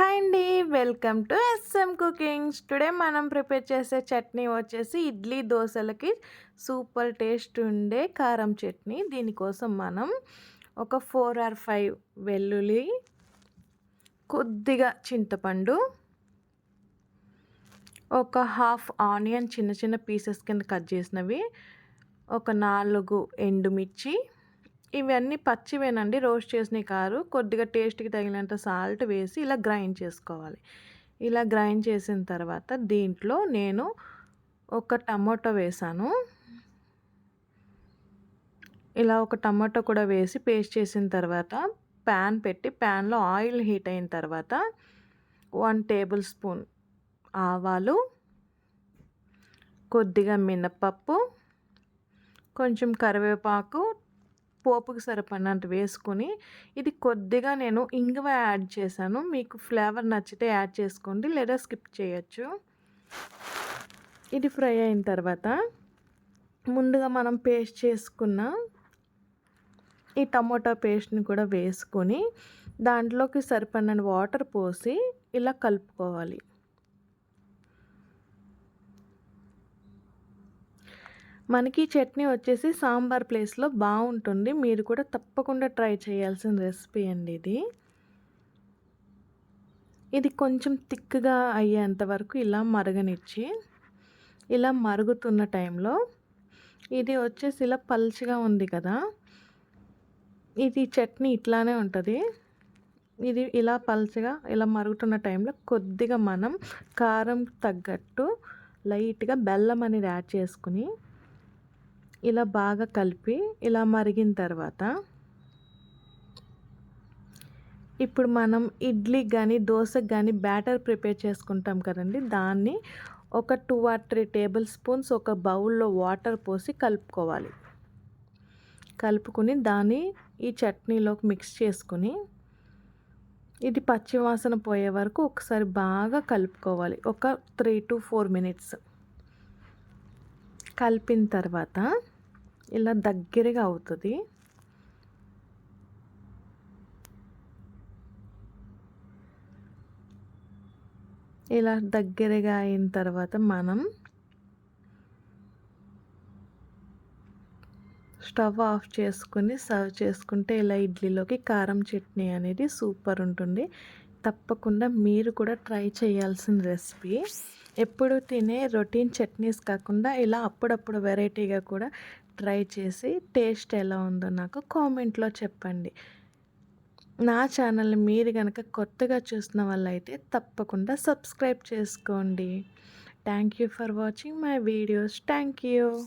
Hi అండి. Welcome to S M cookings. Today మనం prepare చేసే చట్నీ వచ్చేసి ఇడ్లీ దోశలకి సూపర్ టేస్ట్ ఉండే కారం చట్నీ. దీనికోసం మనం ఒక ఫోర్ ఆర్ ఫైవ్ వెల్లుల్లి కొద్దిగా చింతపండు ఒక హాఫ్ ఆనియన్ చిన్న చిన్న పీసెస్ కింద కట్ చేసినవి ఒక నాలుగు ఎండుమిర్చి ఇవన్నీ పచ్చివేనండి రోస్ట్ చేసిన కారు. కొద్దిగా టేస్ట్కి తగినంత సాల్ట్ వేసి ఇలా గ్రైండ్ చేసుకోవాలి. ఇలా గ్రైండ్ చేసిన తర్వాత దీంట్లో నేను ఒక టమాటో వేసాను. ఇలా ఒక టమాటో కూడా వేసి పేస్ట్ చేసిన తర్వాత ప్యాన్ పెట్టి ప్యాన్లో ఆయిల్ హీట్ అయిన తర్వాత వన్ టేబుల్ స్పూన్ ఆవాలు కొద్దిగా మినపప్పు కొంచెం కరివేపాకు పోపుకి సరిపడినంత వేసుకొని ఇది కొద్దిగా నేను ఇంగువ యాడ్ చేశాను. మీకు ఫ్లేవర్ నచ్చితే యాడ్ చేసుకోండి లేదా స్కిప్ చేయొచ్చు. ఇది ఫ్రై అయిన తర్వాత ముందుగా మనం పేస్ట్ చేసుకున్న ఈ టమోటా పేస్ట్ని కూడా వేసుకొని దాంట్లోకి సరిపడిన వాటర్ పోసి ఇలా కలుపుకోవాలి. మనకి చట్నీ వచ్చేసి సాంబార్ ప్లేస్లో బాగుంటుంది మీరు కూడా తప్పకుండా ట్రై చేయాల్సిన రెసిపీ అండి ఇది. ఇది కొంచెం థిక్గా అయ్యేంత వరకు ఇలా మరగనిచ్చి ఇలా మరుగుతున్న టైంలో ఇది వచ్చేసి ఇలా పల్చగా ఉంది కదా ఇది చట్నీ ఇట్లానే ఉంటుంది. ఇది ఇలా పల్చగా ఇలా మరుగుతున్న టైంలో కొద్దిగా మనం కారం తగ్గట్టు లైట్గా బెల్లం అనేది యాడ్ చేసుకుని ఇలా బాగా కలిపి ఇలా మరిగిన తర్వాత ఇప్పుడు మనం ఇడ్లీకి కానీ దోశకి కానీ బ్యాటర్ ప్రిపేర్ చేసుకుంటాం కదండి. దాన్ని ఒక two or three tablespoons ఒక బౌల్లో వాటర్ పోసి కలుపుకోవాలి. కలుపుకొని దాన్ని ఈ చట్నీలోకి మిక్స్ చేసుకుని ఇది పచ్చివాసన పోయే వరకు ఒకసారి బాగా కలుపుకోవాలి. ఒక త్రీ టు ఫోర్ మినిట్స్. కలిపిన తర్వాత ఇలా దగ్గరగా అవుతుంది. ఇలా దగ్గరగా అయిన తర్వాత మనం స్టవ్ ఆఫ్ చేసుకుని సర్వ్ చేసుకుంటే ఇలా ఇడ్లీలోకి కారం చట్నీ అనేది సూపర్ ఉంటుంది. తప్పకుండా మీరు కూడా ట్రై చేయాల్సిన రెసిపీ. ఎప్పుడు తినే రొటీన్ చట్నీస్ కాకుండా ఇలా అప్పుడప్పుడు వెరైటీగా కూడా ట్రై చేసి టేస్ట్ ఎలా ఉందో నాకు కామెంట్లో చెప్పండి. నా ఛానల్ని మీరు కనుక కొత్తగా చూసిన వాళ్ళైతే తప్పకుండా సబ్స్క్రైబ్ చేసుకోండి. Thank you for watching my videos. Thank you.